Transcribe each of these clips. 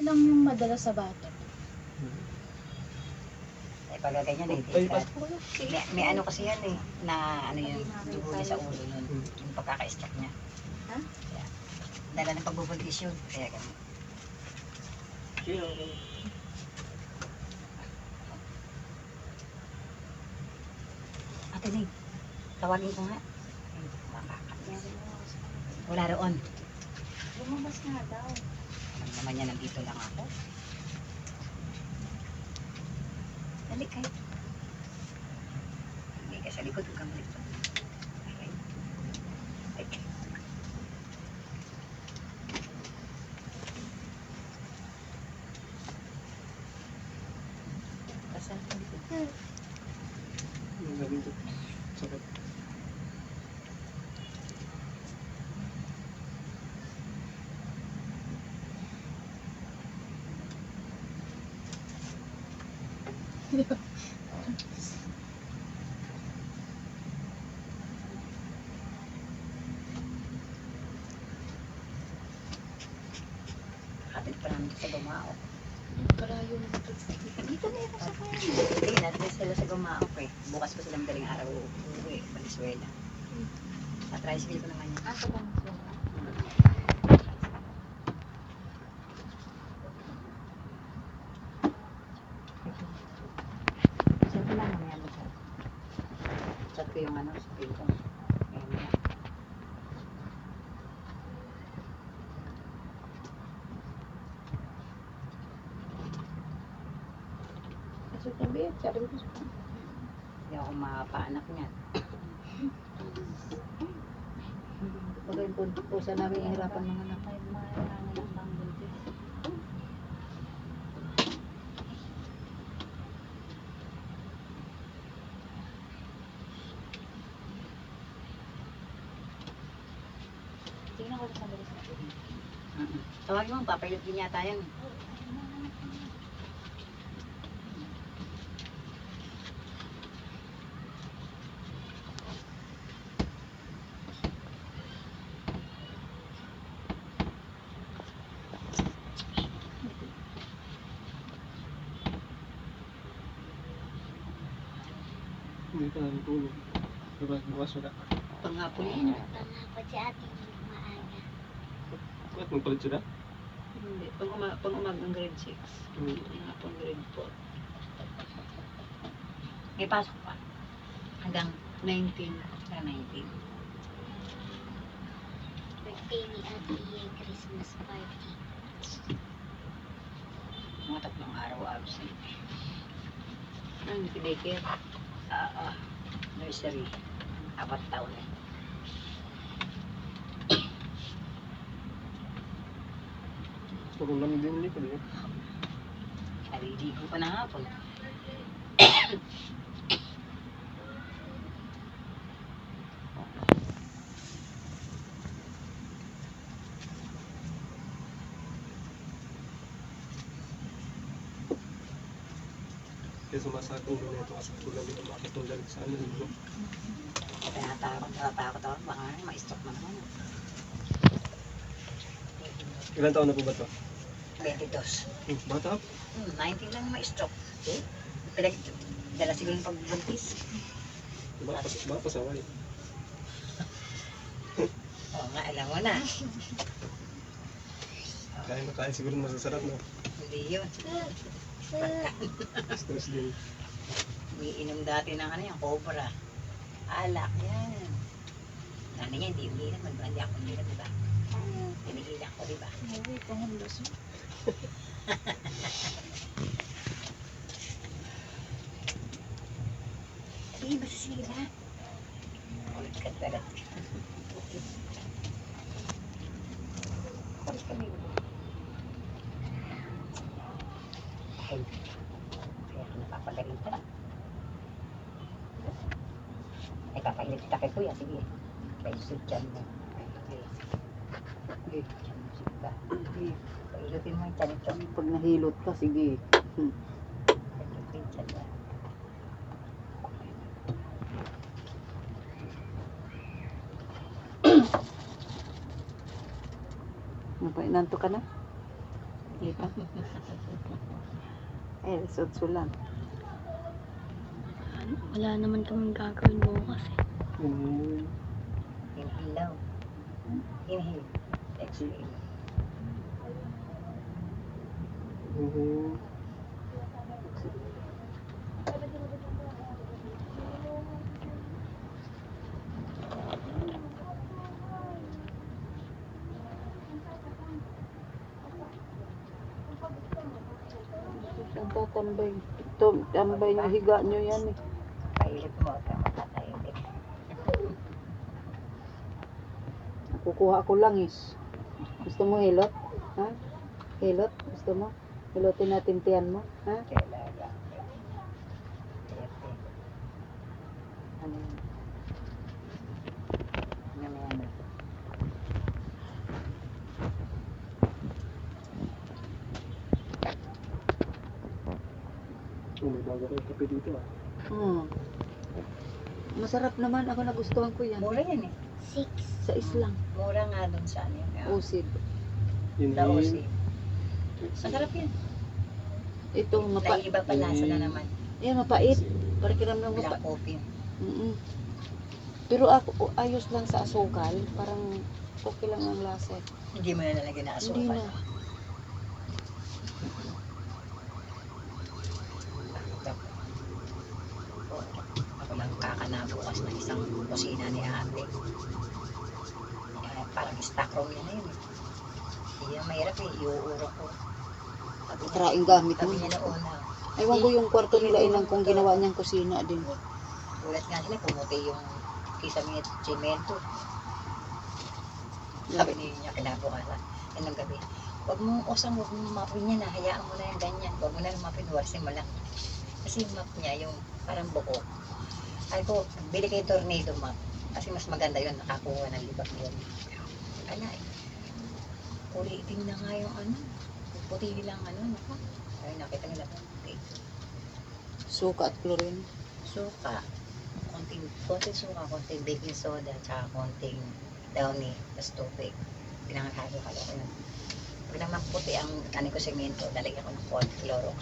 lang yung madala sa bata. Eh, pag ganyan, eh, Ay, delikado. pas- May, may ano kasi yan eh, na ano yun, dugo niya sa ulo nun. Hmm. Yung pagkaka-stroke niya. Ha? Kaya, dala ng pagbubuntis yun. Kaya ganun. Sige, okay. Ate Ning, tawagin ko nga. Wala roon. Lumabas nga daw. Naman niya, nandito lang ako. Dali kayo. Hindi ka sa likod, huwag kang likod. Okay. Ay. Basta sa likod. Ang galing ko. Sakit. Kapit pa namin sa Gumao. Kalayo na ito. Dito na ako sa kanya. Hindi, natin sila sa Gumao eh. Bukas pa silang daling araw uuwi, Valenzuela. Na-tricycle ko naman yan. Asa ba na Chat ko lang mamaya mo chat. Chat ko yung ano, sa pin ko. Mamaya mamaya. Kasi tabi, sabi ko sa Hindi ako makapaanak niyan. Pag yung punto po sa namin hirapan mga anak. Ay, marangan ang bang buntis. Tingnan ko sa bilis na. Mm-mm. Tawagin mo, papayot din yata yan. Hindi ka na natulog. Bukas, bukas wala. Panghapon yun. Si ate maaga. Bakit magpalit sila? Hindi, pang, uma, pang umagang grade 6. Hmm. Panghapon grade 4. May pasok pa. Hanggang 19. Hanggang 19. Birthday ni ate yung Christmas party. Mga tatlong araw absent. Ano, si daycare? Ah, ah. Nursery. Apat taon eh. Puro lang din likod eh. Naliligo pa na hapon. Kaya sumasakong doon ito kasi tulad nito makatulad sa ano dito. Tinatakot, natatakot ako. Baka nga, ma-stroke na naman. Ilan taon na po ba ito? 22. Hmm, bata? Hmm, 19 lang ma-stroke. Eh? Pinag dala siguro yung pagbuntis. Baka baka pasaway. Oo nga, alam mo na. Kain na kain siguro masasarap no. Hindi yun. Stress din. Umiinom dati ng ano yung cobra. Alak yan. Nani niya, hindi umiinom. Hindi ako umiinom, di ba? Pinigilan ko, di ba? Uwi ko ng luso. Hindi, masisira. Ulit ka talaga. Ulit kami. Dahil, kaya napapagalitan. Ay, papainit kita kay sige. Paisip dyan mo. Mo sige? Okay. Pailutin mo yung ito. Pag nahilot ka, sige. Ba? Napainanto ka na? Hindi pa. Eh, sutso lang. Wala naman kaming gagawin bukas eh. Hmm. Inhale daw. Inhale. Exhale. Hmm. Saan tatambay? Ito, tambay nyo, higa nyo yan eh. Pailip mo. Matatahimik. Kukuha ko lang is. Gusto mo hilot? Ha? Hilot? Gusto mo? Hilotin natin tiyan mo? Ha? Kailaga. Ete. Ano yan? Mamaya na. Oh, may bago kayong kape dito ah. Hmm. Masarap naman. Ako nagustuhan ko yan. Mura yan eh. Six. Sa islang. Mura nga dun sa ano yun. Usid. Laosi. Inhale. Masarap yan. Ito, mapa Naiiba pa lasa na naman. yan, mapait. Parang lang Black mapa coffee. Mm Pero ako, ayos lang sa asukal. Parang okay lang ang lasa. Hindi mo na nalagyan na Hindi asukal. na. Ako lang kakanabukas ng isang kusina ni ate. Eh, parang stock room niya na yun eh. Na mahirap eh, iuurok ko. Sabi niya, gamit mo. sabi niya na una, Ewan ko yung kwarto nila inang kung ginawa niyang kusina din. ulat nga sila, pumuti yung kisame at cemento. Sabi niya kinabukasan, yan ang gabi. Huwag mong usang, huwag mong mapin niya na, hayaan mo na yung ganyan. Huwag mo na yung mapin, warsin mo lang. Kasi yung map niya, yung parang buko. Ay ko, bili kayo tornado map. Kasi mas maganda yun, nakakuha ng libak yun. Ala eh. Kulay itim na nga yung ano. Puti nilang ano, naka. Ay, nakita nila puti. Suka at chlorine. Suka. Konting, konting suka, konting baking soda, tsaka konting downy, tapos tubig. Pinangahalo-halo ko yun. Pag naman puti ang ano ko semento, lalagyan ko ng corn Clorox.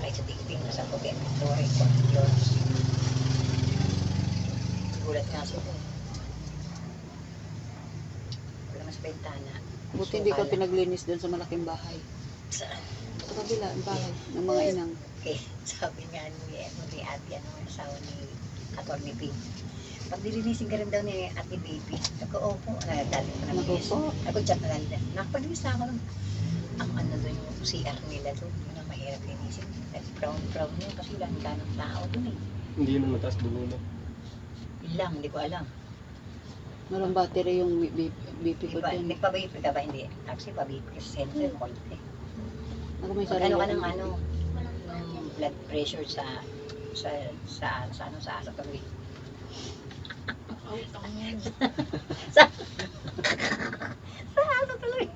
Kahit sa tigting na sa puti, chlorine, corn Clorox. Gulat nga sila. eh. Wala naman sa bintana. Buti hindi ka pinaglinis doon sa malaking bahay. Saan? Sa kabila, ang bahay ng mga inang. Okay, sabi nga ni, ano, ni ate, ano, ang asawa ni Atty. P. Pag nilinisin ka rin daw ni ate baby, nag-oopo, na dali ko na. Nag-oopo? Nag-chat na lang din. Nakapag-linis na ako nun. Ang ano doon yung CR nila doon, yun ang mahirap linisin. Nag-brown-brown yun kasi lang ka ng tao doon eh. Hindi naman mataas dulo na. Yun lang, hindi ko alam. Walang battery yung BP, BP ko Diba, dyan. nagpa-vape ka ba? Hindi. Actually, pa-vape kasi center mo konti. Ako may Pag sarili. ano ka ng ano, ng blood pressure sa sa sa sa ano sa asa tuloy. sa sa asa tuloy.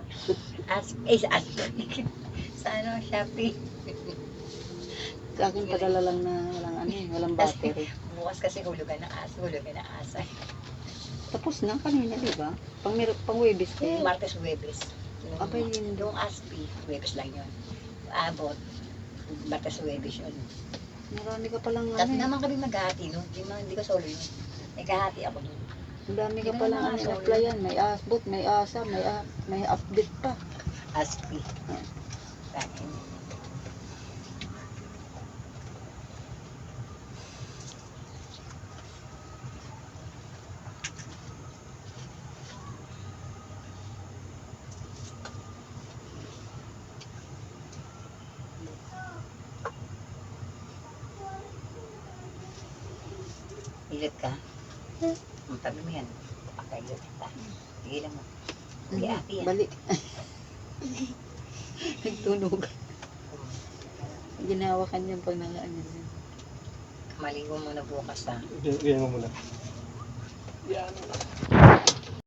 As eh sa asa tuloy. sa ano Shopee. Sa akin padala lang na walang ano eh, walang battery. Bukas kasi hulugan ng asa, hulugan ng asa. Tapos na kanina, di ba? Pang, pang Webis Eh, kayo. Martes Huwebes. Yung, Abay, yun. yung ASPI, Huwebes lang yun. Abot, Martes Huwebes yun. Marami ka palang Tapos ano eh. naman kami maghahati nun. Hindi, man, hindi ko solo yun. Naghahati ako nun. Ang dami ka palang ano, applyan. May asbot, may asa, may, a- may update pa. ASPI. Kain. Hilot ka? Ang tabi mo yan. Pakahilot kita. Sige lang mo. Sige, ate yan. Balik. Nagtunog. Ginawa ka niyan pag nangaan yan. Maligo muna bukas ha. Ganyan mo muna. Yan.